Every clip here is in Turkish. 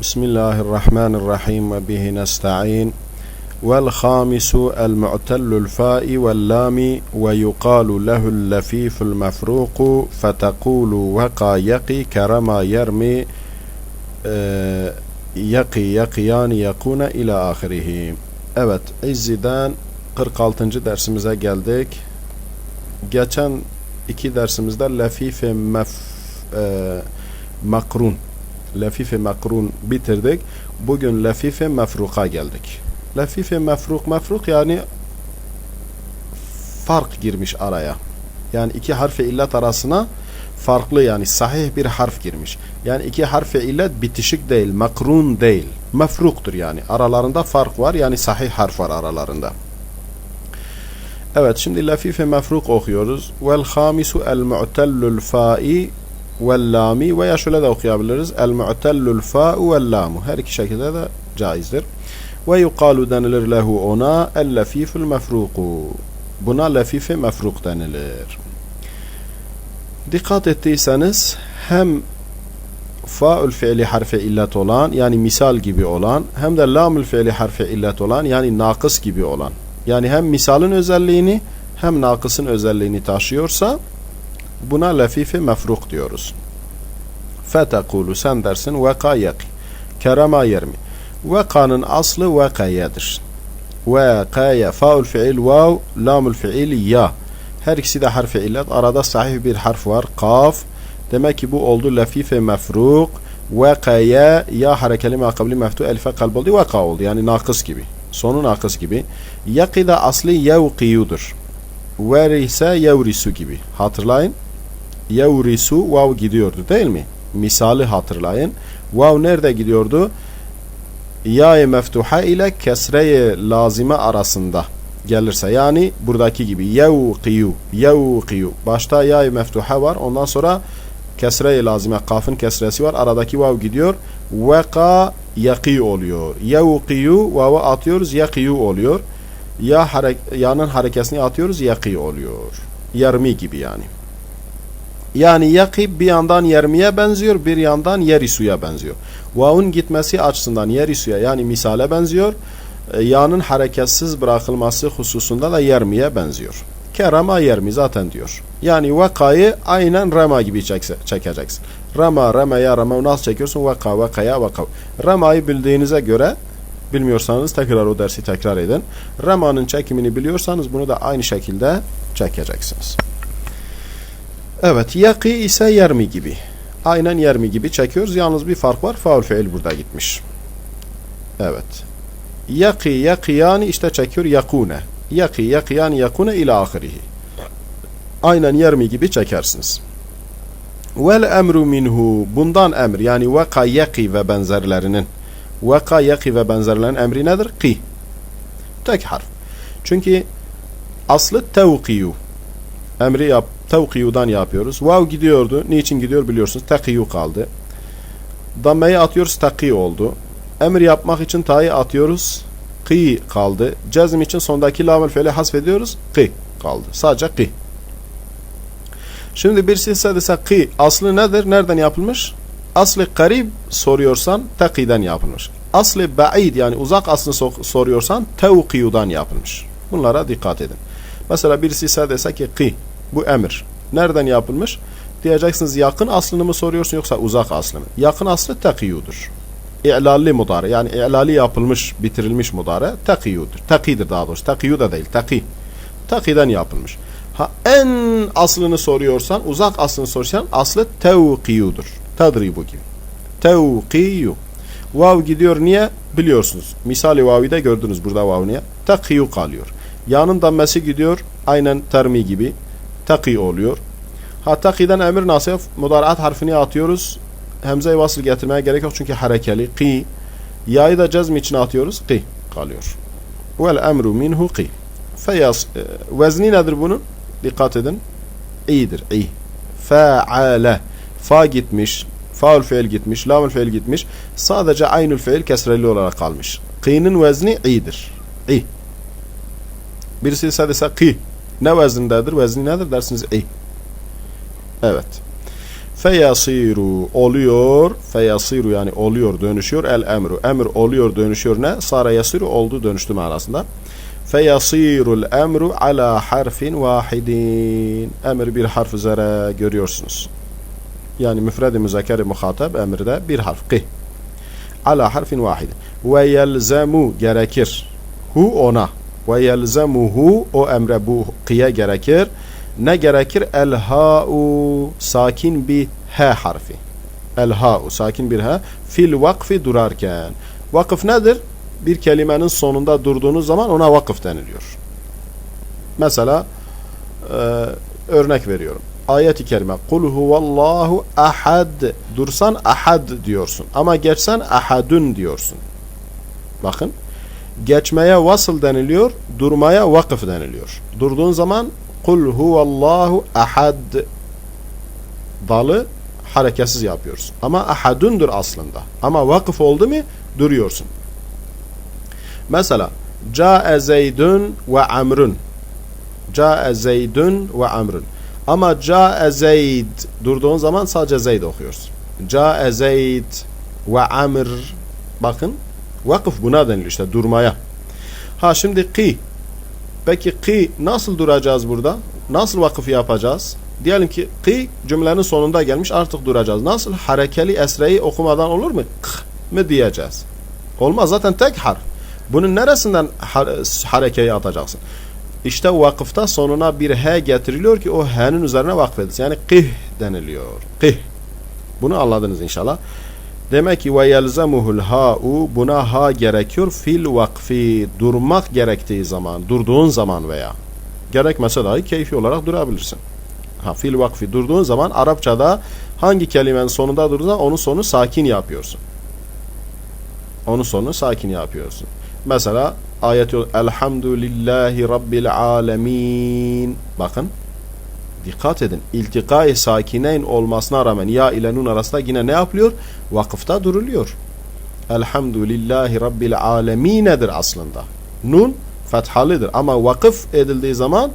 بسم الله الرحمن الرحيم وبه نستعين والخامس المعتل الفاء واللام ويقال له اللفيف المفروق فتقول وقى يقي كرما يرمي يقي يقيان يكون إلى آخره Evet İzzi'den 46. dersimize geldik. Geçen iki dersimizde lefife mef, e, makrun lefife makrun bitirdik. Bugün lefife mefruka geldik. Lefife mefruk mefruk yani fark girmiş araya. Yani iki harfe illet arasına farklı yani sahih bir harf girmiş. Yani iki harfe illet bitişik değil, makrun değil. Mefruktur yani. Aralarında fark var yani sahih harf var aralarında. Evet şimdi lefife mefruk okuyoruz. Vel hamisu el mu'tellul fa'i vel lami veya şöyle de okuyabiliriz. El mu'tellul fa'u vel lamu. Her iki şekilde de caizdir. Ve yuqalu denilir lehu ona el lefiful mefruku. Buna lefife mefruk denilir. Dikkat ettiyseniz hem faul fiili harfe illet olan yani misal gibi olan hem de lamül fiili harfe illet olan yani nakıs gibi olan yani hem misalın özelliğini hem nakısın özelliğini taşıyorsa buna lefife mefruk diyoruz. Fetekulu sen dersin veka yaki. Kerema yermi. Veka'nın aslı vekayedir. Vekaya faul fiil vav lamul fiil ya. Her ikisi de harfi illet. Arada sahih bir harf var. Kaf. Demek ki bu oldu lefife mefruk. Vekaya ya harekeli makabli meftu elife kalb oldu. Veka oldu. Yani nakıs gibi. Sonu nakıs gibi. Yaki de aslı yevkiyudur. Verise yevrisu gibi. Hatırlayın. Yevrisu vav gidiyordu değil mi? Misali hatırlayın. Vav nerede gidiyordu? Ya-i meftuha ile kesre-i lazime arasında gelirse yani buradaki gibi yevkiyu yevkiyu başta ya-i meftuha var ondan sonra kesre-i lazime kafın kesresi var aradaki vav gidiyor veka yaki oluyor yevkiyu vav'ı atıyoruz yakiyu oluyor ya hare yanın harekesini atıyoruz yaki oluyor yermi gibi yani yani yaki bir yandan yermiye benziyor bir yandan yerisuya benziyor vav'ın gitmesi açısından yerisuya yani misale benziyor yanın hareketsiz bırakılması hususunda da yermiye benziyor. Kerama yermi zaten diyor. Yani vakayı aynen rema gibi çekeceksin. Rama, remaya, rema nasıl çekiyorsun? Vaka, vakaya, vaka. Remayı bildiğinize göre bilmiyorsanız tekrar o dersi tekrar edin. Rema'nın çekimini biliyorsanız bunu da aynı şekilde çekeceksiniz. Evet, yaki ise yermi gibi. Aynen yermi gibi çekiyoruz. Yalnız bir fark var. Faul fiil burada gitmiş. Evet. Yaki yakiyani işte çekiyor yakune. Yaki yakiyani yakune ila ahirihi. Aynen yermi gibi çekersiniz. Vel emru minhu bundan emir yani vaka yaki ve benzerlerinin vaka yaki ve benzerlerinin emri nedir? Ki. Tek harf. Çünkü aslı tevkiyu. Emri yap, tevkiyudan yapıyoruz. Vav gidiyordu. Niçin gidiyor biliyorsunuz. Tekiyu kaldı. Dammeyi atıyoruz. Taki oldu. Emir yapmak için ta'yı atıyoruz. Kı kaldı. Cezm için sondaki lamel fiili hasfediyoruz. Kı kaldı. Sadece kı. Şimdi bir silse dese aslı nedir? Nereden yapılmış? Aslı karib soruyorsan tekiden yapılmış. Aslı ba'id yani uzak aslını soruyorsan tevkiyudan yapılmış. Bunlara dikkat edin. Mesela birisi ise dese ki kı bu emir. Nereden yapılmış? Diyeceksiniz yakın aslını mı soruyorsun yoksa uzak aslını mı? Yakın aslı tekiyudur i'lalli mudare yani i'lali yapılmış bitirilmiş mudare takiyudur. Takidir daha doğrusu. Takiyu da değil. Taki. Takiden yapılmış. Ha en aslını soruyorsan uzak aslını soruyorsan aslı tevkiyudur. Tadribu gibi. Tevkiyu. Vav gidiyor niye? Biliyorsunuz. Misali vavi de gördünüz burada vav niye? Takiyu kalıyor. Yanın dammesi gidiyor. Aynen termi gibi. Taki oluyor. Ha takiden emir nasıl? Mudaraat harfini atıyoruz hemze-i vasıl getirmeye gerek yok çünkü harekeli. Ki. Ya'yı da cezm için atıyoruz. Ki kalıyor. Vel emru minhu ki. Feyas. Vezni nedir bunun? Dikkat edin. İyidir. İyi. Fa'ale. Fa gitmiş. Faul fiil gitmiş. Lamul fiil gitmiş. Sadece aynül fiil kesreli olarak kalmış. Ki'nin vezni iyidir. İyi. Birisi ise ki. Ne vezindedir? Vezni nedir dersiniz? İyi. Evet. Feyasiru oluyor. Feyasiru yani oluyor dönüşüyor. El emru. Emr oluyor dönüşüyor ne? Sara yasiru oldu dönüştü manasında. Feyasirul emru ala harfin vahidin. Emir bir harf üzere görüyorsunuz. Yani müfredi müzakeri muhatap emirde bir harf. Ki. Ala harfin vahid. Ve yelzemu gerekir. Hu ona. Ve yelzemuhu o emre bu kıya gerekir. Ne gerekir? El ha'u sakin bir h harfi. El ha'u sakin bir h fil vakfi durarken. Vakıf nedir? Bir kelimenin sonunda durduğunuz zaman ona vakıf deniliyor. Mesela e, örnek veriyorum. Ayet-i kerime Kul huvallahu ahad dursan ahad diyorsun ama geçsen ahadun diyorsun. Bakın geçmeye vasıl deniliyor, durmaya vakıf deniliyor. Durduğun zaman Kul huvallahu ahad dalı hareketsiz yapıyoruz. Ama ahadundur aslında. Ama vakıf oldu mu duruyorsun. Mesela Ca'e Zeydun ve Amrun Ca'e Zeydun ve Amrun ama Ca'e Zeyd durduğun zaman sadece Zeyd okuyorsun. Ca'e Zeyd ve Amr bakın vakıf buna deniliyor işte durmaya. Ha şimdi ki peki ki nasıl duracağız burada? Nasıl vakıf yapacağız? Diyelim ki ki cümlenin sonunda gelmiş artık duracağız. Nasıl? Harekeli esreyi okumadan olur mu? K mı diyeceğiz? Olmaz zaten tek harf. Bunun neresinden harekeyi atacaksın? İşte vakıfta sonuna bir he getiriliyor ki o he'nin üzerine vakfedilsin. Yani kih deniliyor. Kih. Bunu anladınız inşallah. Demek ki ve yelzemuhul ha'u buna ha gerekiyor fil vakfi durmak gerektiği zaman, durduğun zaman veya gerekmese dahi keyfi olarak durabilirsin. Ha fil vakfi durduğun zaman Arapçada hangi kelimenin sonunda durduğunda onun sonu sakin yapıyorsun. Onun sonunu sakin yapıyorsun. Mesela ayet Elhamdülillahi Rabbil Alemin. Bakın. Dikkat edin. İltikai sakineyn olmasına rağmen ya ile nun arasında yine ne yapılıyor? Vakıfta duruluyor. Elhamdülillahi Rabbil Aleminedir aslında. Nun fethalıdır ama vakıf edildiği zaman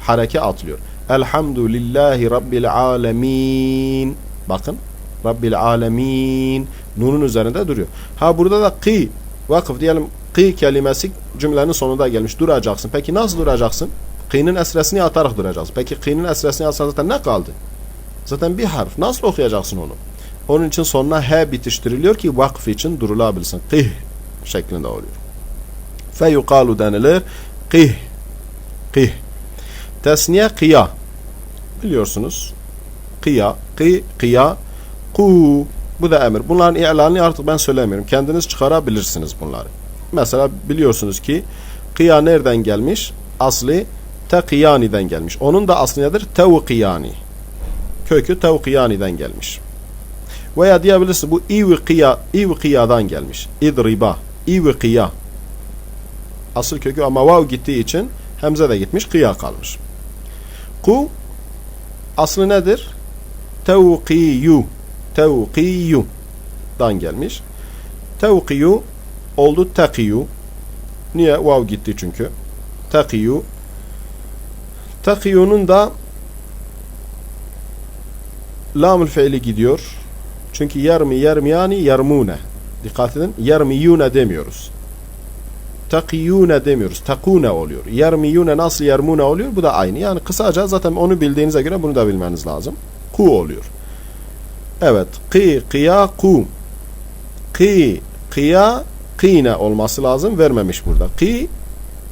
hareke atlıyor. Elhamdülillahi Rabbil Alemin. Bakın. Rabbil Alemin. Nunun üzerinde duruyor. Ha burada da ki vakıf diyelim ki kelimesi cümlenin sonunda gelmiş. Duracaksın. Peki nasıl duracaksın? Kı'nın esresini atarak duracaksın. Peki kı'nın esresini atsan zaten ne kaldı? Zaten bir harf. Nasıl okuyacaksın onu? Onun için sonuna he bitiştiriliyor ki vakf için durulabilsin. Kih şeklinde oluyor. Fe yukalu denilir. Kih. Kih. Tesniye kıya. Biliyorsunuz. Kıya. Kı, kıya. Ku. Bu da emir. Bunların ilanını artık ben söylemiyorum. Kendiniz çıkarabilirsiniz bunları. Mesela biliyorsunuz ki kıya nereden gelmiş? Aslı tekiyani'den gelmiş. Onun da aslı nedir? Tevkiyani. Kökü tevkiyani'den gelmiş. Veya diyebilirsin bu ivkiya, ivkiyadan gelmiş. İdriba, ivkiya. Asıl kökü ama vav gittiği için hemze de gitmiş, kıya kalmış. Ku aslı nedir? Tevkiyu. Tevkiyu dan gelmiş. Tevkiyu oldu tekiyu. Niye? Vav gitti çünkü. Tekiyu. Tekiyunun da lamül fiili gidiyor. Çünkü yermi yermiyani yermune. Dikkat edin. Yermiyune demiyoruz. Takiyune demiyoruz. Takune oluyor. Yermiyune nasıl yermune oluyor? Bu da aynı. Yani kısaca zaten onu bildiğinize göre bunu da bilmeniz lazım. Ku oluyor. Evet. Ki, kıya, ku. Ki, kıya, kine olması lazım. Vermemiş burada. Ki,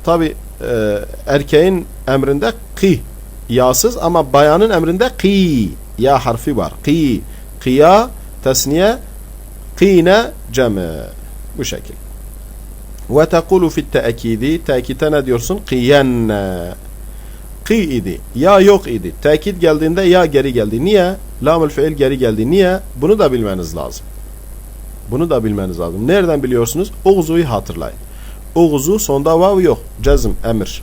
tabi e, erkeğin emrinde ki yasız ama bayanın emrinde ki ya harfi var. Ki, kıya, tesniye, kine, ceme. Bu şekil. Ve tekulu fit teekidi. Tekite ne diyorsun? Kiyenne. Ki idi. Ya yok idi. Tekit geldiğinde ya geri geldi. Niye? Lamül fiil geri geldi. Niye? Bunu da bilmeniz lazım. Bunu da bilmeniz lazım. Nereden biliyorsunuz? Uğzu'yu hatırlayın. Uğzu sonda vav yok. Cezm, emir.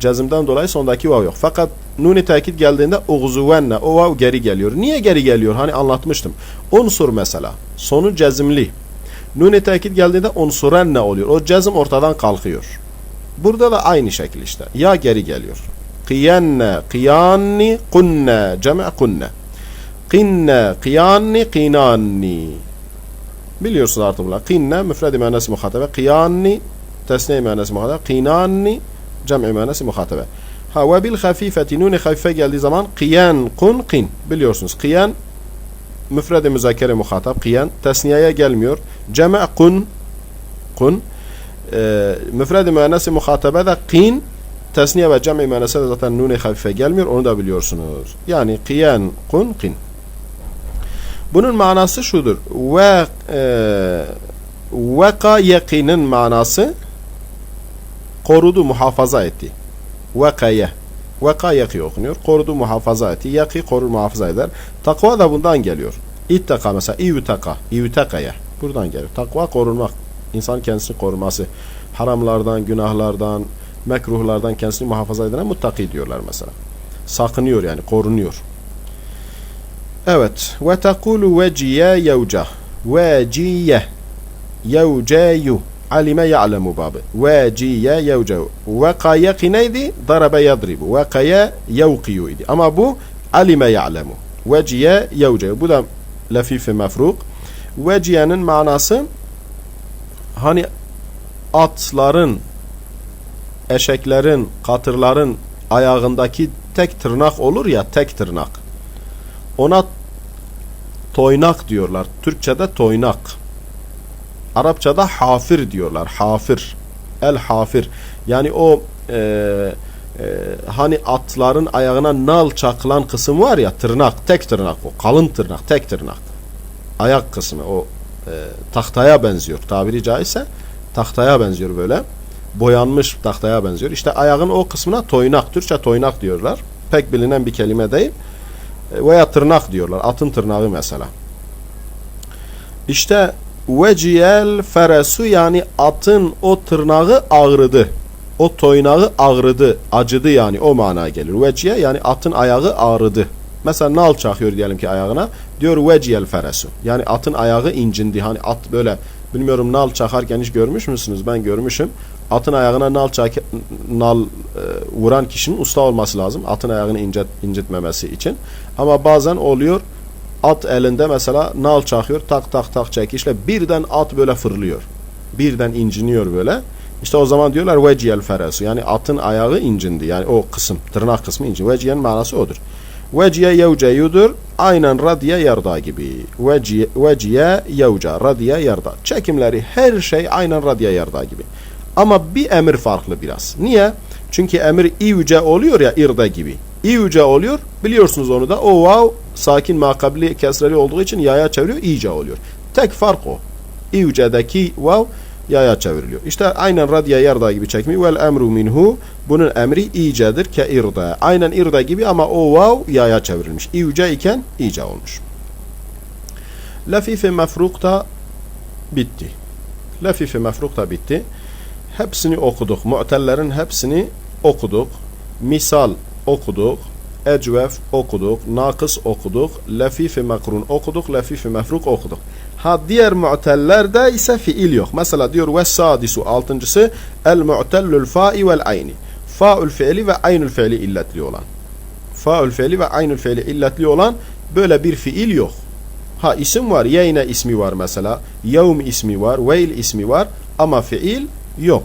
Cezimden dolayı sondaki vav yok. Fakat nuni tekit geldiğinde uğzuvenne o vav geri geliyor. Niye geri geliyor? Hani anlatmıştım. Unsur mesela. Sonu cezimli. Nuni tekit geldiğinde unsurenne oluyor. O cezim ortadan kalkıyor. Burada da aynı şekil işte. Ya geri geliyor. Qiyenne, qiyanni, kunne, cem'e kunne. Qinne, qiyanni, qinanni. Biliyorsunuz artık bunlar. Qinne, müfredi manası muhatabe. Qiyanni, tesniye manası muhatabe. Qinanni, cem'i manası muhatabe. Ha ve bil hafifeti, nuni hafife geldiği zaman qiyan, kun, qin. Biliyorsunuz. Qiyan, müfredi müzakere muhatap. Qiyan, tesniyeye gelmiyor. Cem'i kun, kun. E, müfredi müennesi muhatabe de qin, tesniye ve cem'i müennese de zaten nuni hafife gelmiyor. Onu da biliyorsunuz. Yani qiyan, kun, qin. Bunun manası şudur. Ve e, veka yakinin manası korudu, muhafaza etti. Vekaya. Veka yaki okunuyor. Korudu, muhafaza etti. Yaki korur, muhafaza eder. Takva da bundan geliyor. İttaka mesela. İyutaka. İyutakaya. Buradan geliyor. Takva korunmak. İnsan kendisini koruması. Haramlardan, günahlardan, mekruhlardan kendisini muhafaza edene muttaki diyorlar mesela. Sakınıyor yani, korunuyor. Evet. Ve tekulu veciye yevca. Veciye. Yevceyu. Alime ya'lemu babı. Veciye yevceyu. Vekaya neydi? Darabe yadribu. Vekaya yevkiyu idi. Ama bu alime ya'lemu. Veciye yevceyu. Bu da lefife mefruk. Veciyenin manası hani atların, eşeklerin, katırların ayağındaki tek tırnak olur ya, tek tırnak. Ona toynak diyorlar. Türkçe'de toynak. Arapçada hafir diyorlar. Hafir. El hafir. Yani o e, e, hani atların ayağına nal çakılan kısım var ya tırnak. Tek tırnak o. Kalın tırnak. Tek tırnak. Ayak kısmı o e, tahtaya benziyor. Tabiri caizse tahtaya benziyor böyle. Boyanmış tahtaya benziyor. İşte ayağın o kısmına toynak. Türkçe toynak diyorlar. Pek bilinen bir kelime değil veya tırnak diyorlar. Atın tırnağı mesela. İşte veciyel feresu yani atın o tırnağı ağrıdı. O toynağı ağrıdı, acıdı yani o manaya gelir. Veciye yani atın ayağı ağrıdı. Mesela nal çakıyor diyelim ki ayağına. Diyor veciyel feresu. Yani atın ayağı incindi. Hani at böyle bilmiyorum nal çakarken hiç görmüş müsünüz? Ben görmüşüm. Atın ayağına nal çak nal e, vuran kişinin usta olması lazım. Atın ayağını incit, incitmemesi için. Ama bazen oluyor at elinde mesela nal çakıyor tak tak tak çekişle birden at böyle fırlıyor. Birden inciniyor böyle. İşte o zaman diyorlar veciyel feresu. Yani atın ayağı incindi. Yani o kısım, tırnak kısmı incindi. Veciyen manası odur. Veciye yevceyudur. Aynen radiye yarda gibi. Veciye, veciye yevca. Radiye yarda. Çekimleri her şey aynen radiye yarda gibi. Ama bir emir farklı biraz. Niye? Çünkü emir ivce oluyor ya irde gibi. İvce oluyor. Biliyorsunuz onu da. O vav sakin makabli kesreli olduğu için yaya çeviriyor. iyice oluyor. Tek fark o. İvce'deki vav yaya çevriliyor. İşte aynen radya yarda gibi çekimi. Vel emru minhu. Bunun emri iyicedir ke irde. Aynen irde gibi ama o vav yaya çevrilmiş. İvce iken iyice olmuş. Lafife mefruk bitti. Lafife mefruk bitti. Hepsini okuduk. Mu'tellerin hepsini okuduk. Misal okuduk. Ecvef okuduk. Nakıs okuduk. Lafife mekrun okuduk. Lafife mefruk okuduk. Ha diğer mu'tellerde ise fiil yok. Mesela diyor ve sadisu altıncısı el mu'tellül fa'i vel ayni. Fa'ül fiili ve aynül fiili illetli olan. Fa'ül fiili ve aynül fiili illetli olan böyle bir fiil yok. Ha isim var. Yeyne ismi var mesela. Yevm ismi var. Veil ismi var. Ama fiil yok.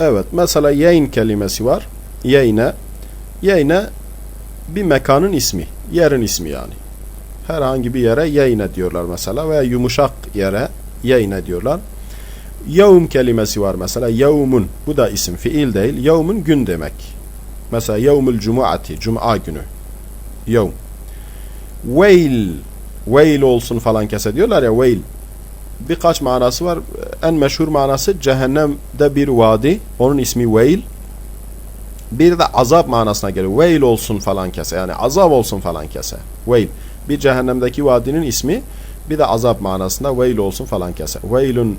Evet. Mesela yeyn kelimesi var. Yeyne. Yeyne bir mekanın ismi. Yerin ismi yani. Herhangi bir yere yeyne diyorlar mesela. Veya yumuşak yere yeyne diyorlar. Yevm kelimesi var mesela. Yevmun. Bu da isim. Fiil değil. Yevmun gün demek. Mesela yevmul cumuati. Cuma günü. Yevm. Veil. Veil olsun falan kese diyorlar ya. Veil. Birkaç manası var. En meşhur manası cehennemde bir vadi. Onun ismi Veil. Bir de azap manasına geliyor. Veil olsun falan kese. Yani azap olsun falan kese. Veil. Bir cehennemdeki vadinin ismi bir de azap manasında veil olsun falan kese. Veilun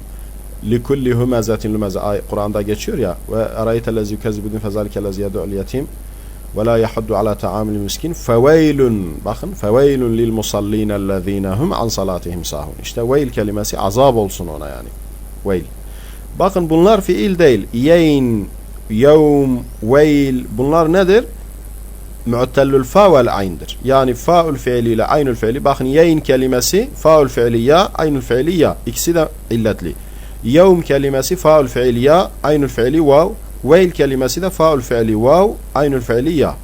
likulli humezetin lumeze Kur'an'da geçiyor ya ve araytellezi yukezzibudun fezalikelezi yed'ul yetim ve la yahuddu ala ta'amil miskin feveylun bakın feveylun lil musallin hum an salatihim sahun işte veil kelimesi azap olsun ona yani veil bakın bunlar fiil değil yeyn yevm veil bunlar nedir mu'tellül fa vel ayn'dir. Yani faul fiili ile aynül fiili. Bakın yeyn kelimesi faul fiili ya, aynül fiili ya. İkisi de illetli. Yevm kelimesi faul fiili ya, aynül fiili vav. Veil kelimesi de faul fiili vav, aynül fiili ya.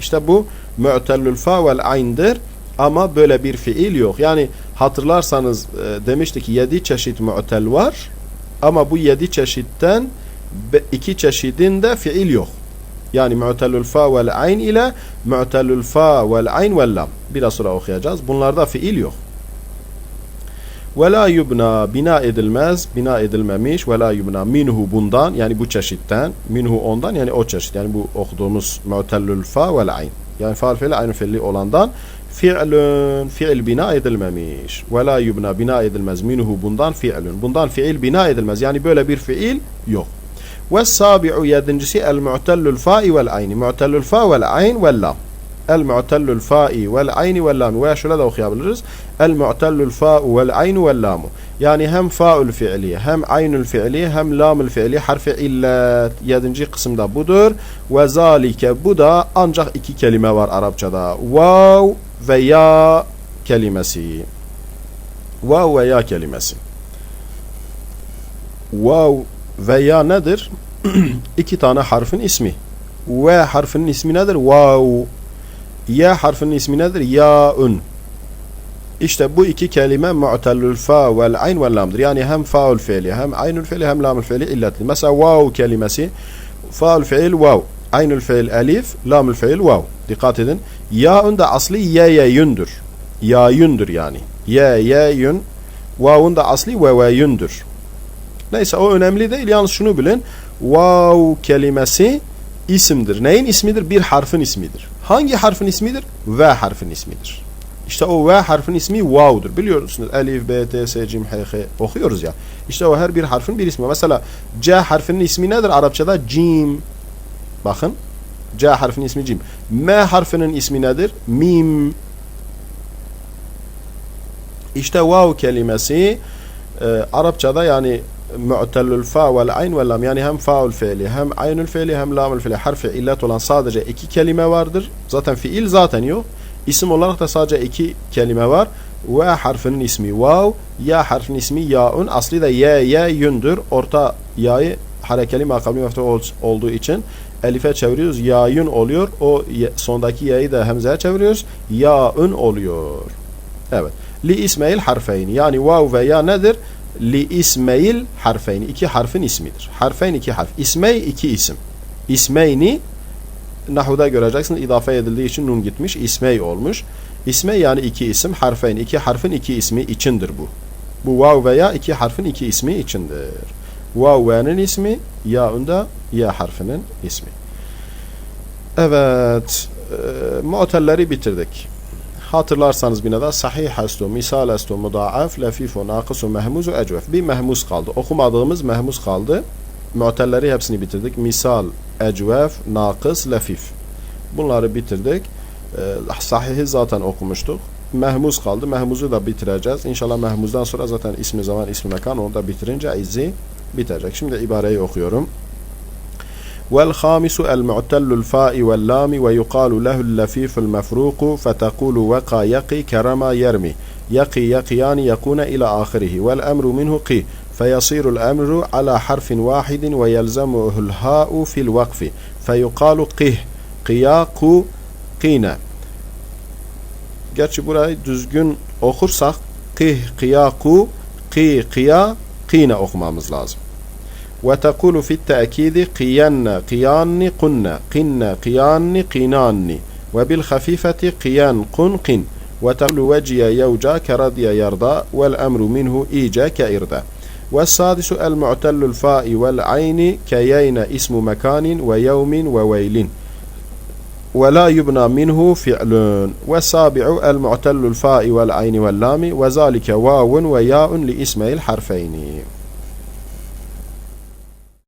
İşte bu mu'tellül fa vel ayn'dir. Ama böyle bir fiil yok. Yani hatırlarsanız e, demiştik ki yedi çeşit mu'tel var. Ama bu yedi çeşitten iki çeşidinde fiil yok. Yani mu'tellül fa vel ayn ile mu'tellül fa vel ayn vel lam. Biraz sonra okuyacağız. Bunlarda fiil yok. Ve la yubna bina edilmez, bina edilmemiş ve la yubna minhu bundan yani bu çeşitten, minhu ondan yani o çeşit yani bu okuduğumuz mu'tellül fa vel ayn. Yani faal fiili aynı fiili olandan fi'lün fiil bina edilmemiş. Ve la yubna bina edilmez minhu bundan fi'lün. Bundan fiil bina edilmez. Yani böyle bir fiil yok. Ve sabi'u yedincisi el mu'tellül fa'i vel ayni. Mu'tellül fa vel ayn vel lam. El mu'tellül fa'i vel ayni vel lam. Veya şöyle de okuyabiliriz. El mu'tellül fa'u vel aynu vel lamu. Yani hem fa'ül fi'li, hem aynül fi'li, hem lamül fi'li harfi illet. Yedinci kısımda budur. Ve zalike bu da ancak iki kelime var Arapçada. Vav ve ya kelimesi. Vav ve ya kelimesi. Vav ve ya nedir? İki tane harfin ismi. Ve harfinin ismi nedir? Vav. Ya harfinin ismi nedir? Yaun. İşte bu iki kelime mu'tellül fa vel ayn vel lamdır. Yani hem faul fiili hem aynül fiili hem lamül fiili illetli. Mesela vav kelimesi faul fiil vav. Aynül fiil elif, lamül fiil vav. Dikkat edin. Yaun da asli ye yeyündür. Yayündür yani. Ye yeyün. Vavun da asli ve veyündür. Neyse o önemli değil. Yalnız şunu bilin. Vav kelimesi isimdir. Neyin ismidir? Bir harfin ismidir. Hangi harfin ismidir? V harfin ismidir. İşte o V harfin ismi vav'dur. Biliyorsunuz elif, b, t, s, cim, h, h okuyoruz ya. İşte o her bir harfin bir ismi. Mesela C harfinin ismi nedir Arapçada? Cim. Bakın. C harfinin ismi cim. M harfinin ismi nedir? Mim. İşte vav kelimesi e, Arapçada yani mu'tellül fa vel ayn vel lam yani hem faul fiili hem aynül fiili hem lamül fiili harfi illet olan sadece iki kelime vardır. Zaten fiil zaten yok. İsim olarak da sadece iki kelime var. Ve harfinin ismi vav, ya harfinin ismi yaun. Aslı da ye, ye, yündür. Orta ya'yı harekeli makabli olduğu için elife çeviriyoruz. Yayun oluyor. O sondaki ya'yı da hemzeye çeviriyoruz. Yaun oluyor. Evet. Li ismeil harfeyni. Yani vav ve ya nedir? Li ismeil harfeyni. İki harfin ismidir. Harfeyn iki harf. İsmey iki isim. İsmeyni Nahuda göreceksiniz idafe edildiği için nun gitmiş. İsmey olmuş. İsmey yani iki isim. Harfeyn. iki harfin iki ismi içindir bu. Bu vav veya iki harfin iki ismi içindir. Vav ve'nin ismi, ya'un da ya harfinin ismi. Evet. E, muotelleri bitirdik. Hatırlarsanız bir de sahih estu, misal estu, mudaaf, lefifu, nakısu, mehmuzu, ecvef. Bir mehmuz kaldı. Okumadığımız mehmuz kaldı. Muotelleri hepsini bitirdik. Misal, ecvef, nakıs, lefif. Bunları bitirdik. E, sahihi zaten okumuştuk. Mehmuz kaldı. Mehmuzu da bitireceğiz. İnşallah mehmuzdan sonra zaten ismi zaman, ismi mekan onu da bitirince izi bitecek. Şimdi ibareyi okuyorum. والخامس المعتل الفاء واللام ويقال له اللفيف المفروق فتقول وقى يقي كرما يرمي يقي يقيان يكون إلى آخره والأمر منه قي فيصير الأمر على حرف واحد ويلزمه الهاء في الوقف فيقال قه قياق قينا Gerçi burayı düzgün okursak qih qiyaku qi qiya qina okumamız lazım. وتقول في التأكيد قين قيان قن قن قيان قنان وبالخفيفة قيان قن قن. وتقول وجي يوجا كرضي يرضى والأمر منه إيجا كإرضى والسادس المعتل الفاء والعين كيين اسم مكان ويوم وويل. ولا يبنى منه فعل. والسابع المعتل الفاء والعين واللام وذلك واو وياء لاسمي الحرفين.